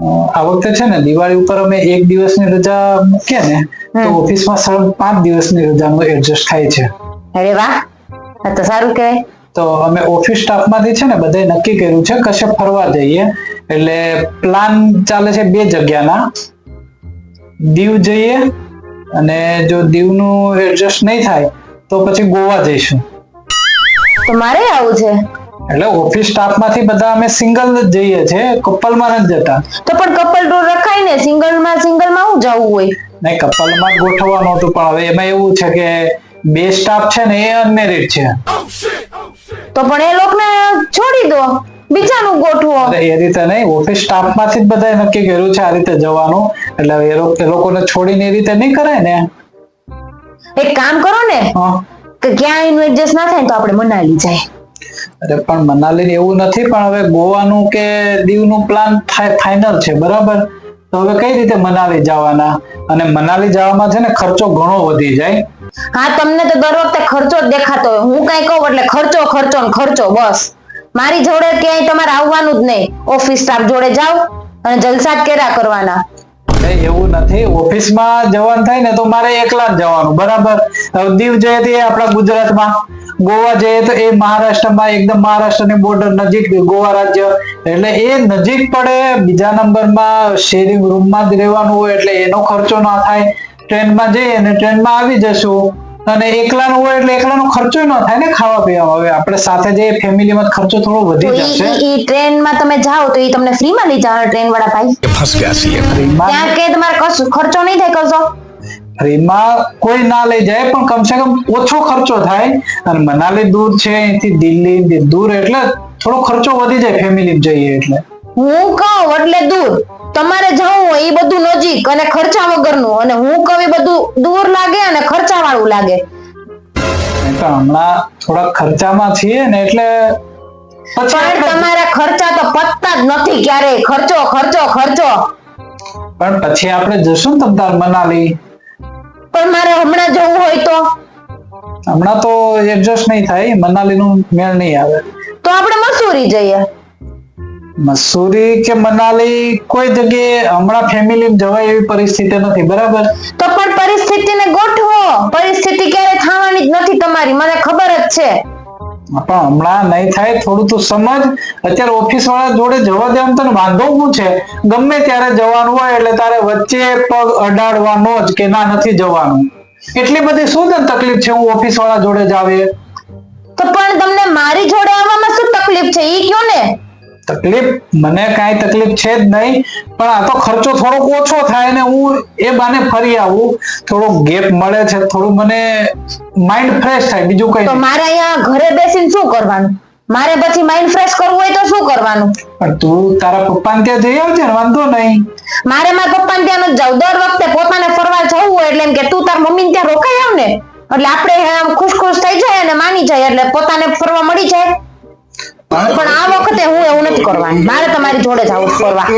આ વખતે છે ને દિવાળી ઉપર અમે એક દિવસની રજા મૂકીએ ને તો ઓફિસમાં સળંગ પાંચ દિવસની રજાનું એડજસ્ટ થાય છે. અરે વાહ! તો સારું કહેવાય. તો અમે ઓફિસ સ્ટાફમાંથી છે ને બધે નક્કી કર્યું છે કશે ફરવા જઈએ. એટલે પ્લાન ચાલે છે બે જગ્યાના. દીવ જઈએ અને જો દીવનું એડજસ્ટ નહીં થાય તો પછી ગોવા જઈશું. તો મારે આવું છે. એટલે ઓફિસ સ્ટાફમાંથી બધા અમે સિંગલ જ જઈએ છે કપલમાં નથી જતા. તો પણ કપલ ટૂર રખાય ને સિંગલમાં સિંગલમાં હું જવું હોય? નહીં કપલમાં જ ગોઠવવાનું હતું પણ હવે એમાં એવું છે કે બે સ્ટાફ છે ને એ અનમેરિડ છે. તો પણ એ લોકોને છોડી દો બીજાનું ગોઠવો. એ રીતે નહીં ઓફિસ સ્ટાફમાંથી જ બધાએ નક્કી કર્યું છે આ રીતે જવાનું. એટલે એ લોકો- એ લોકોને છોડીને એ રીતે નહીં કરાય ને. એક કામ કરો ને કે ક્યાં એનું એડજસ્ટ ના થાય તો આપણે મનાલી જાય. અરે પણ મનાલી એવું નથી પણ હવે ગોવાનું કે દીવનું પ્લાન ફાઇનલ છે બરાબર? તો હવે કઈ રીતે મનાલી જવાના? અને મનાલી જવામાં છે ને ખર્ચો ઘણો વધી જાય. હા તમને તો દર વખતે ખર્ચો જ દેખાતો હોય. હું કઈ કહું એટલે ખર્ચો ખર્ચો ને ખર્ચો બસ. મારી જોડે ક્યાંય તમારે આવવાનું જ નહીં. ઓફિસ સ્ટાફ જોડે જાઓ અને જલસા જ કર્યા કરવાના. એવું નથી. ઓફિસમાં જવાનું થાય ને તો મારે એકલા જ જવાનું બરાબર? દીવ જઈએ તો એ આપણા ગુજરાતમાં. ગોવા જઈએ તો એ મહારાષ્ટ્રમાં એકદમ મહારાષ્ટ્રની બોર્ડર નજીક ગોવા રાજ્ય. એટલે એ નજીક પડે બીજા નંબરમાં શેરિંગ રૂમમાં જ રહેવાનું હોય એટલે એનો ખર્ચો ના થાય. ટ્રેનમાં જઈએ અને ટ્રેનમાં આવી જશું. અને એકલાનું હોય એટલે એકલાનો ખર્ચો ન થાય ને ખાવા પીવા હવે આપણે સાથે જઈએ ફેમિલીમાં ખર્ચો થોડો વધી જશે. એ ટ્રેનમાં તમે જાઓ તો એ તમને ફ્રીમાં લઈ જવાના ટ્રેન વાળા ભાઈ ફ્રીમાં ત્યાં કે તમારે કશું ખર્ચો નહીં થાય કશો ફ્રીમાં કોઈ ના લઈ જાય પણ કમસે કમ ઓછો ખર્ચો થાય. અને મનાલી દૂર છે અહીંથી દિલ્હી દૂર એટલે થોડો ખર્ચો વધી જાય ફેમિલી જઈએ એટલે. હું કહું એટલે દૂર. તમારે જવું હોય એ બધું નજીક અને ખર્ચા વગરનું. અને હું કહું એ બધું દૂર લાગે અને ખર્ચા વાળું લાગે તો હમણાં થોડા ખર્ચામાં છીએ ને એટલે પણ તમારા ખર્ચા તો પતતા જ નથી ક્યારેય. ખર્ચો ખર્ચો ખર્ચો. પણ પછી આપણે જશું ને તમતાર મનાલી. પણ મારે હમણાં જવું હોય તો? હમણાં તો એડજસ્ટ નહીં થાય મનાલીનું મેળ નહીં આવે. તો આપણે મસૂરી જઈએ. મસૂરી કે મનાલી કોઈ જગ્યાએ હમણાં ફેમિલી જવાય એવી પરિસ્થિતિ નથી બરાબર? તો પણ પરિસ્થિતિને ગોઠવો. પરિસ્થિતિ ક્યારે થવાની જ નથી તમારી મને ખબર જ છે. પણ હમણાં નહીં થાય, થોડું તું સમજ. અત્યારે ઓફિસ વાળા જોડે જવા દેવાનું તને વાંધો શું છે? ગમે ત્યારે જવાનું હોય એટલે તારે વચ્ચે પગ અડાડવાનો જ કે ના, નથી જવાનું. એટલી બધી શું તને તકલીફ છે? હું ઓફિસ વાળા જોડે જ આવે. તો પણ તમને મારી જોડે આવવામાં શું તકલીફ છે? એ કયો ને? તકલીફ? મને કાંઈ તકલીફ છે જ નહીં પણ આ તો ખર્ચો થોડોક ઓછો થાય ને હું એ બાને ફરી આવું. થોડો ગેપ મળે છે થોડું મને માઇન્ડ ફ્રેશ થાય બીજું કઈ તો મારે અહીંયા ઘરે બેસીને શું કરવાનું? મારે પછી માઇન્ડ ફ્રેશ કરવું હોય તો શું કરવાનું? પણ તું તારા પપ્પાને ત્યાં જઈ આવજે ને વાંધો નહીં. મારે મારા પપ્પાને ત્યાં નથી જવું. દર વખતે પોતાને ફરવા જવું હોય એટલે એમ કે તું તારા મમ્મીને ત્યાં રોકાઈ આવ ને. એટલે આપણે આમ ખુશ ખુશ થઈ જાય અને માની જાય એટલે પોતાને ફરવા મળી જાય. પણ આ વખતે હું એવું નથી કરવાનું. મારે તમારી જોડે જવું ફરવા.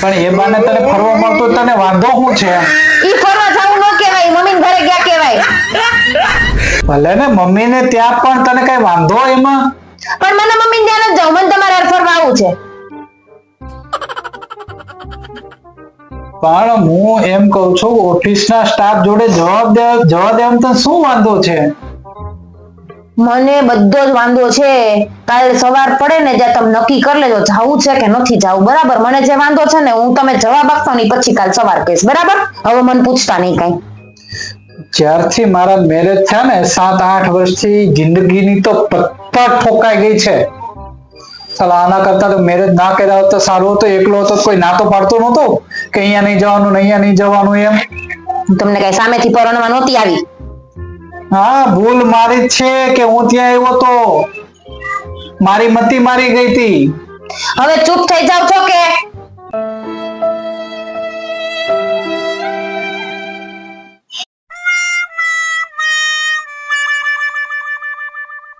પણ એ બાને તને ફરવા મળતો તને વાંધો શું છે? ઈ ફરવા જવું ન કહેવાય મમ્મીને ઘરે ગયા કહેવાય? ભલે ને મમ્મીને ત્યાં પણ તને કઈ વાંધો એમાં? પણ મને મમ્મીને ત્યાં નથી જાઉં મને તમારે ફરવા આવું છે. પણ હું એમ કઉ છું ઓફિસના સ્ટાફ જોડે જવાબ દેવા જવા દેવા તને શું વાંધો છે? મને બધો જ વાંધો છે. કાલે સવાર પડે ને જ્યાં તમે નક્કી કરી લેજો જવું છે કે નથી જવું. બરાબર? મને જે વાંધો છે ને હું તમે જવાબ આપશો ને પછી કાલ સવાર કહીશ. બરાબર? હવે મને પૂછતા નહીં કઈ. જ્યારથી મારા મેરેજ થયા ને સાત આઠ વર્ષથી જિંદગીની તો પત્તા ઠોકાઈ ગઈ છે. ચાલ આના કરતા તો મેરેજ ના કર્યા હોત તો સારું હતું. એકલો હતો કોઈ ના તો પાડતો નહોતો કે અહીંયા નહીં જવાનું ને અહીંયા નહીં જવાનું એમ. તમને કઈ સામેથી પરણવા નહોતી આવી? હા, ભૂલ મારી છે કે હું ત્યાં આવ્યો તો? મારી મતી મારી ગઈ હતી. હવે ચૂપ થઈ જાવ છો કે?